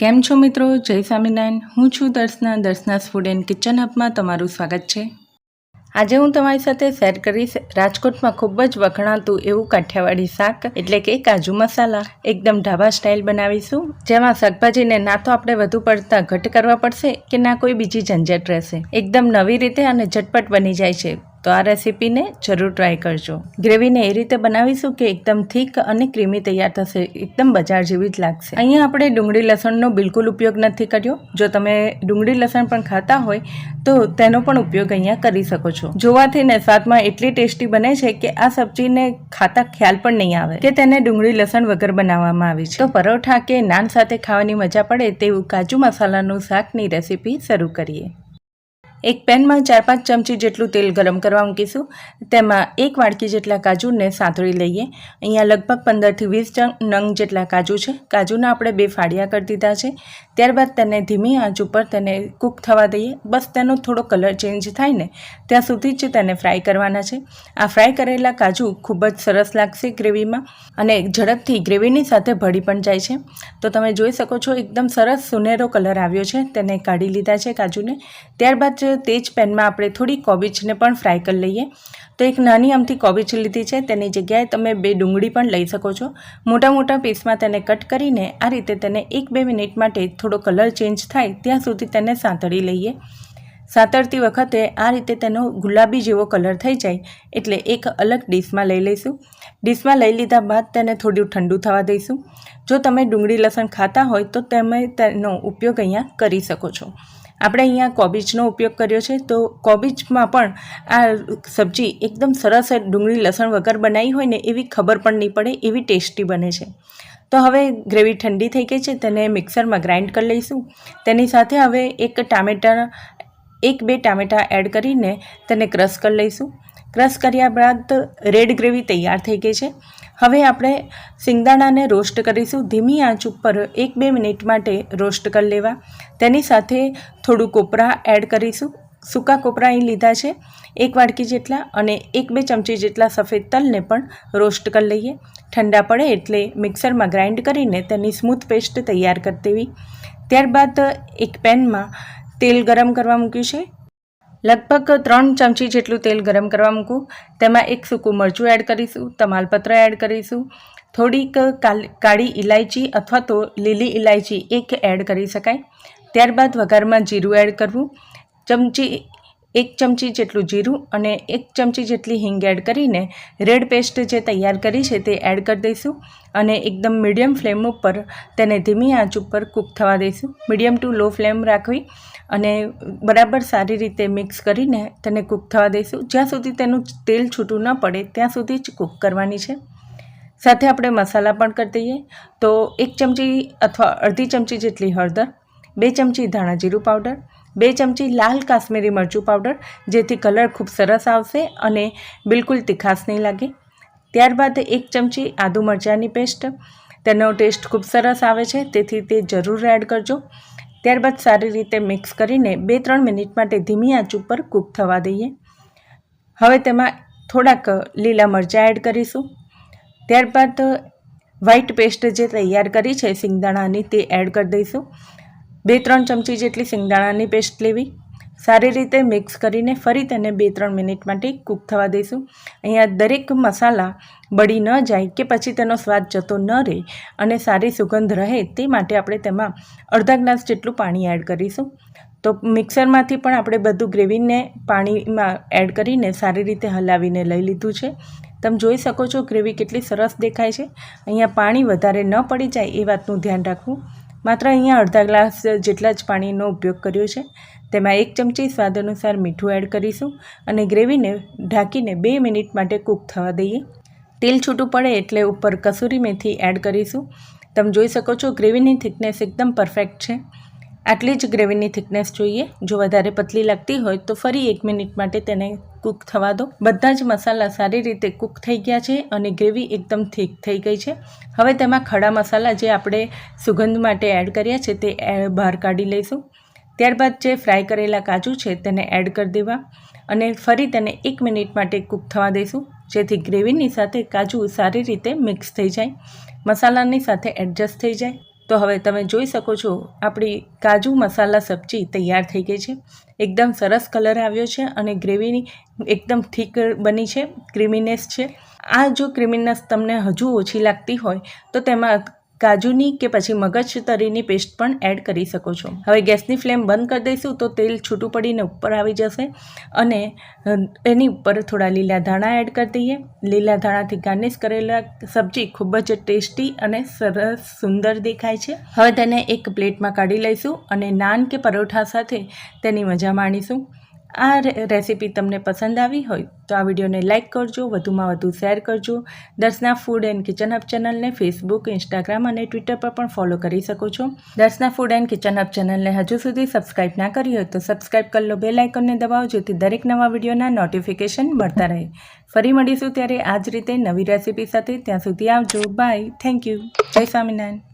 કેમ છો મિત્રો? જય સ્વામિનારાયણ. હું છું Darshana. Darshana's food and kitchen હબમાં તમારું સ્વાગત છે. આજે હું તમારી સાથે શેર કરીશ રાજકોટમાં ખૂબ જ વખણાતું એવું કાઠિયાવાડી શાક, એટલે કે કાજુ મસાલા. એકદમ ઢાબા સ્ટાઇલ બનાવીશું, જેમાં શાકભાજીને ના તો આપણે વધુ પડતા ઘટ કરવા પડશે કે ના કોઈ બીજી ઝંઝટ રહેશે. એકદમ નવી રીતે અને ઝટપટ બની જાય છે. તો આ રેસીપીને જરૂર ટ્રાય કરજો. ગ્રેવીને એ રીતે બનાવીશું કે એકદમ થીક અને ક્રીમી તૈયાર થશે, એકદમ બજાર જેવી જ લાગશે. અહીંયા આપણે ડુંગળી લસણનો બિલકુલ ઉપયોગ નથી કર્યો. જો તમે ડુંગળી લસણ પણ ખાતા હોય, તો તેનો પણ ઉપયોગ અહીંયા કરી શકો છો. જોવાથી ને સ્વાદમાં એટલી ટેસ્ટી બને છે કે આ સબ્જીને ખાતા ખ્યાલ પણ નહીં આવે કે તેને ડુંગળી લસણ વગર બનાવવામાં આવી છે. તો પરોઠા કે નાન સાથે ખાવાની મજા પડે તેવું કાજુ મસાલાનું શાકની રેસીપી શરૂ કરીએ. એક પેનમાં ચાર પાંચ ચમચી જેટલું તેલ ગરમ કરવા મૂકીશું. તેમાં એક વાડકી જેટલા કાજુને સાંતળી લઈએ. અહીંયા લગભગ પંદરથી વીસ નંગ જેટલા કાજુ છે. કાજુના આપણે બે ફાડિયા કરી દીધા છે. ત્યારબાદ તેને ધીમી આંચ ઉપર તેને કૂક થવા દઈએ. બસ તેનો થોડો કલર ચેન્જ થાય ને ત્યાં સુધી જ તેને ફ્રાય કરવાના છે. આ ફ્રાય કરેલા કાજુ ખૂબ જ સરસ લાગશે ગ્રેવીમાં અને ઝડપથી ગ્રેવીની સાથે ભળી પણ જાય છે. તો તમે જોઈ શકો છો એકદમ સરસ સુનેરો કલર આવ્યો છે. તેને કાઢી લીધા છે કાજુને. ત્યારબાદ તે જ પેનમાં આપણે થોડી કોબીજને પણ ફ્રાય કરી લઈએ. તો એક નાની અમથી કોબીજ લીધી છે. તેની જગ્યાએ તમે બે ડુંગળી પણ લઈ શકો છો. મોટા મોટા પીસમાં તેને કટ કરીને આ રીતે તેને એક બે મિનિટ માટે થોડો કલર ચેન્જ થાય ત્યાં સુધી તેને સાંતળી લઈએ. સાંતળતી વખતે આ રીતે તેનો ગુલાબી જેવો કલર થઈ જાય એટલે એક અલગ ડીશમાં લઈ લઈશું. ડીશમાં લઈ લીધા બાદ તેને થોડું ઠંડુ થવા દઈશું. જો તમે ડુંગળી લસણ ખાતા હોય તો તમે તેનો ઉપયોગ અહીંયા કરી શકો છો. આપણે અહીંયા કોબીજનો ઉપયોગ કર્યો છે. તો કોબીજમાં પણ આ સબ્જી એકદમ સરસ ડુંગળી લસણ વગર બનાવી હોય ને એવી ખબર પણ નહીં પડે, એવી ટેસ્ટી બને છે. તો હવે ગ્રેવી ઠંડી થઈ ગઈ છે, તેને મિક્સરમાં ગ્રાઇન્ડ કરી લઈશું. તેની સાથે હવે એક ટામેટા, એક બે ટામેટાં એડ કરીને તેને ક્રશ કરી લઈશું. ક્રશ કર્યા બાદ રેડ ગ્રેવી તૈયાર થઈ ગઈ છે. હવે આપણે સિંગદાણાને રોસ્ટ કરીશું. ધીમી આંચ ઉપર એક બે મિનિટ માટે રોસ્ટ કરી લેવા. તેની સાથે થોડું કોપરા એડ કરીશું. સૂકા કોપરા અહીં લીધા છે. એક વાડકી જેટલા અને એક બે ચમચી જેટલા સફેદ તલને પણ રોસ્ટ કરી લઈએ. ઠંડા પડે એટલે મિક્સરમાં ગ્રાઇન્ડ કરીને તેની સ્મૂથ પેસ્ટ તૈયાર કરી દેવી. ત્યારબાદ એક પેનમાં તેલ ગરમ કરવા મૂક્યું છે. લગભગ ત્રણ ચમચી જેટલું તેલ ગરમ કરવા મૂકું. તેમાં એક સૂકું મરચું એડ કરીશું, તમાલપત્ર એડ કરીશું. થોડીક કાળી ઇલાયચી અથવા તો લીલી ઇલાયચી એક એડ કરી શકાય. ત્યારબાદ વઘારમાં જીરું એડ કરવું. ચમચી, એક ચમચી જેટલું જીરું અને એક ચમચી જેટલી હિંગ એડ કરીને રેડ પેસ્ટ જે તૈયાર કરી છે તે એડ કરી દઈશું અને એકદમ મીડિયમ ફ્લેમ ઉપર તેને ધીમી આંચ ઉપર કૂક થવા દઈશું. મીડિયમ ટુ લો ફ્લેમ રાખવી અને બરાબર સારી રીતે મિક્સ કરીને તેને કૂક થવા દઈશું. જ્યાં સુધી તેનું તેલ છૂટું ન પડે ત્યાં સુધી જ કૂક કરવાની છે. સાથે આપણે મસાલા પણ કરી દઈએ. તો એક ચમચી અથવા અડધી ચમચી જેટલી હળદર, બે ચમચી ધાણા જીરું પાવડર બે ચમચી લાલ કાશ્મીરી મરચું પાવડર, જેથી કલર ખૂબ સરસ આવશે અને બિલકુલ તીખાશ નહીં લાગે. ત્યારબાદ એક ચમચી આદુ મરચાંની પેસ્ટ. તેનો ટેસ્ટ ખૂબ સરસ આવે છે, તેથી તે જરૂર એડ કરજો. ત્યારબાદ સારી રીતે મિક્સ કરીને બે ત્રણ મિનિટ માટે ધીમી આંચ ઉપર કૂક થવા દઈએ. હવે તેમાં થોડાક લીલા મરચાં એડ કરીશું. ત્યારબાદ વ્હાઈટ પેસ્ટ જે તૈયાર કરી છે સિંગદાણાની, તે એડ કરી દઈશું. બે ત્રણ ચમચી જેટલી સિંગદાણાની પેસ્ટ લેવી. સારી રીતે મિક્સ કરીને ફરી તેને બે ત્રણ મિનિટ માટે કૂક થવા દઈશું. અહીંયા દરેક મસાલા બળી ન જાય કે પછી તેનો સ્વાદ જતો ન રહે અને સારી સુગંધ રહે તે માટે આપણે તેમાં અડધા ગ્લાસ જેટલું પાણી એડ કરીશું. તો મિક્સરમાંથી પણ આપણે બધું ગ્રેવીને પાણીમાં એડ કરીને સારી રીતે હલાવીને લઈ લીધું છે. તમે જોઈ શકો છો ગ્રેવી કેટલી સરસ દેખાય છે. અહીંયા પાણી વધારે ન પડી જાય એ વાતનું ધ્યાન રાખવું. માત્ર અહીંયા અડધા ગ્લાસ જેટલા જ પાણીનો ઉપયોગ કર્યો છે. તેમાં એક ચમચી સ્વાદ અનુસાર મીઠું એડ કરીશું અને ગ્રેવીને ઢાંકીને બે મિનિટ માટે કૂક થવા દઈએ. તેલ છૂટું પડે એટલે ઉપર કસૂરી મેથી એડ કરીશું. તમે જોઈ શકો છો ગ્રેવીની થિકનેસ એકદમ પરફેક્ટ છે. આટલી જ ગ્રેવીની થિકનેસ જોઈએ. જો વધારે પતલી લાગતી હોય તો ફરી એક મિનિટ માટે તેને કૂક થવા દો. બધા જ મસાલા સારી રીતે કૂક થઈ ગયા છે અને ગ્રેવી એકદમ થીક થઈ ગઈ છે. હવે તેમાં ખડા મસાલા જે આપણે સુગંધ માટે એડ કર્યા છે તે બહાર કાઢી લઈશું. ત્યારબાદ જે ફ્રાય કરેલા કાજુ છે તેને એડ કરી દેવા અને ફરી તેને એક મિનિટ માટે કૂક થવા દઈશું, જેથી ગ્રેવીની સાથે કાજુ સારી રીતે મિક્સ થઈ જાય. મસાલાની સાથે એડજસ્ટ થઈ જાય. તો હવે તમે જોઈ શકો છો, આપણી કાજુ મસાલા સબ્જી તૈયાર થઈ ગઈ છે. એકદમ સરસ કલર આવ્યો છે અને ગ્રેવીની એકદમ થીક બની છે, ક્રીમીનેસ છે. આ જો ક્રીમીનેસ તમને હજુ ઓછી લાગતી હોય, તો તેમાં કાજુની કે પછી મગજ તરીની પેસ્ટ પણ એડ કરી શકો છો. હવે ગેસની ફ્લેમ બંધ કરી દઈશું તો તેલ છૂટું પડીને ઉપર આવી જશે અને એની ઉપર થોડા લીલા ધાણા એડ કરી દઈએ. લીલા ધાણાથી ગાર્નિશ કરેલા સબ્જી ખૂબ જ ટેસ્ટી અને સરસ સુંદર દેખાય છે. હવે તેને એક પ્લેટમાં કાઢી લઈશું અને નાન કે પરોઠા સાથે તેની મજા માણીશું. આ રેસીપી તમને પસંદ આવી હોય તો આ વિડીયોને લાઇક કરજો, વધુમાં વધુ શેર કરજો. Darshana food and kitchen hub ચેનલને ફેસબુક, ઇન્સ્ટાગ્રામ અને ટ્વિટર પર પણ ફોલો કરી શકો છો. Darshana food and kitchen hub ચેનલને હજુ સુધી સબસ્ક્રાઇબ ના કરી હોય તો સબસ્ક્રાઇબ કરી લો બે લાઇકનને દબાવો, જેથી દરેક નવા વિડીયોના નોટિફિકેશન મળતા રહે. ફરી મળીશું ત્યારે આ જ રીતે નવી રેસીપી સાથે. ત્યાં સુધી આવજો. બાય. Thank you. જય સ્વામિનારાયણ.